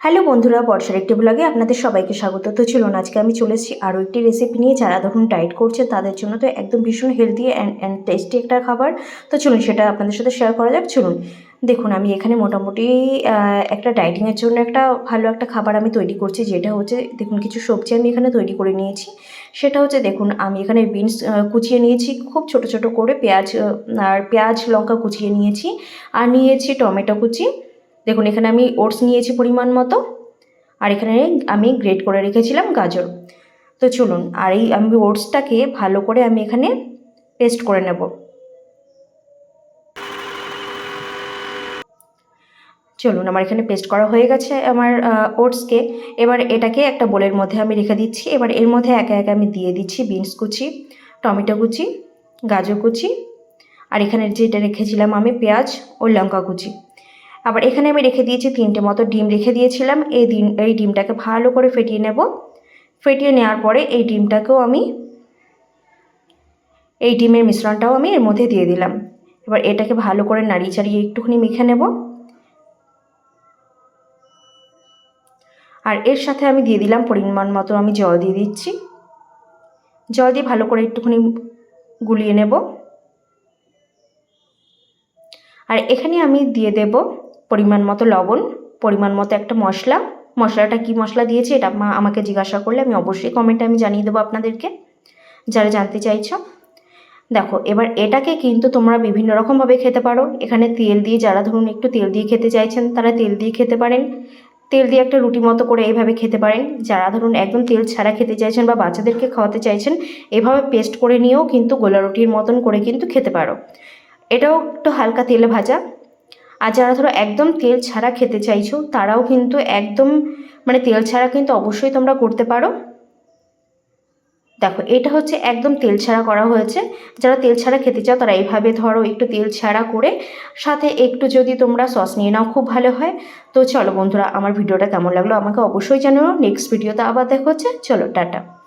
Hello বন্ধুরা, বর্ষার একটি ব্লগে আপনাদের সবাইকে স্বাগত। তো চলুন, আজকে আমি চলে এসেছি আরও একটি রেসিপি নিয়ে। যারা ধরুন ডায়েট করছে, তাদের জন্য তো একদম ভীষণ হেলদি অ্যান্ড অ্যান্ড টেস্টি একটা খাবার। তো চলুন, সেটা আপনাদের সাথে শেয়ার করা যাক। চলুন, দেখুন, আমি এখানে মোটামুটি একটা ডায়েটিংয়ের জন্য একটা ভালো একটা খাবার আমি তৈরি করছি, যেটা হচ্ছে, দেখুন, কিছু সবজি আমি এখানে তৈরি করে নিয়েছি। সেটা হচ্ছে, দেখুন, আমি এখানে বিনস কুচিয়ে নিয়েছি, খুব ছোট ছোট করে পেঁয়াজ আর পেঁয়াজ, লঙ্কা কুচিয়ে নিয়েছি। আর নিয়েছি টমেটো কুচি। দেখুন, এখানে আমি ওটস নিয়েছি পরিমাণ মতো, আর এখানে আমি গ্রেট করে রেখেছিলাম গাজর। তো চলুন, আর এই আমি ওটসটাকে ভালো করে আমি এখানে পেস্ট করে নেব। চলুন, আমার এখানে পেস্ট করা হয়ে গেছে আমার ওটসকে। এবার এটাকে একটা বোলের মধ্যে আমি রেখে দিচ্ছি। এবার এর মধ্যে একে একে আমি দিয়ে দিচ্ছি বিনস কুচি, টমেটো কুচি, গাজর কুচি, আর এখানে যেটা রেখেছিলাম আমি পেঁয়াজ ও লঙ্কা কুচি। আবার এখানে আমি রেখে দিয়েছি তিনটে মতো ডিম রেখে দিয়েছিলাম। এই ডিম এই ডিমটাকে ভালো করে ফেটিয়ে নেব। ফেটিয়ে নেওয়ার পরে এই ডিমটাকেও আমি, এই ডিমের মিশ্রণটাও আমি এর মধ্যে দিয়ে দিলাম। এবার এটাকে ভালো করে নাড়িয়ে চাড়িয়ে একটুখানি মেখে নেব। আর এর সাথে আমি দিয়ে দিলাম পরিমাণ মতো আমি জল দিয়ে দিচ্ছি। জল দিয়ে ভালো করে একটুখানি গুলিয়ে নেব। আর এখানে আমি দিয়ে দেব পরিমাণ মতো লবণ, পরিমাণ মতো একটা মশলা। মশলাটা কি মশলা দিয়েছি এটা মা আমাকে জিজ্ঞাসা করলে আমি অবশ্যই কমেন্টে আমি জানিয়ে দেবো আপনাদেরকে। যারা জানতে চাইছো। দেখো, এবার এটাকে কিন্তু তোমরা বিভিন্ন রকমভাবে খেতে পারো। এখানে তেল দিয়ে যারা ধরুন একটু তেল দিয়ে খেতে চাইছেন, তারা তেল দিয়ে খেতে পারেন। তেল দিয়ে একটা রুটি মতো করে এইভাবে খেতে পারেন। যারা ধরুন একদম তেল ছাড়া খেতে চাইছেন বা বাচ্চাদেরকে খাওয়াতে চাইছেন, এভাবে পেস্ট করে নিয়েও কিন্তু গোলা রুটির মতন করে কিন্তু খেতে পারো। এটাও একটু হালকা তেলে ভাজা। আর যারা ধরো একদম তেল ছাড়া খেতে চাইছো, তারাও কিন্তু একদম মানে তেল ছাড়া কিন্তু অবশ্যই তোমরা করতে পারো। দেখো, এটা হচ্ছে একদম তেল ছাড়া করা হয়েছে। যারা তেল ছাড়া খেতে চাও, তারা এইভাবে ধরো একটু তেল ছাড়া করে, সাথে একটু যদি তোমরা সস নিয়ে নাও, খুব ভালো হয়। তো চলো বন্ধুরা, আমার ভিডিওটা কেমন লাগল আমাকে অবশ্যই জানাও। নেক্সট ভিডিওতে আবার দেখা হচ্ছে। চলো, টাটা।